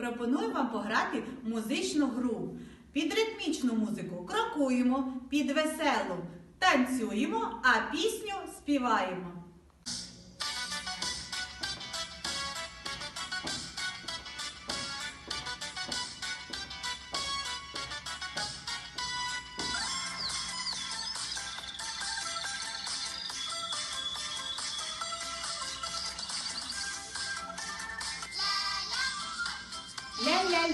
пропоную вам пограти музичну гру. Під ритмічну музику крокуємо, під веселу танцюємо, а пісню співаємо.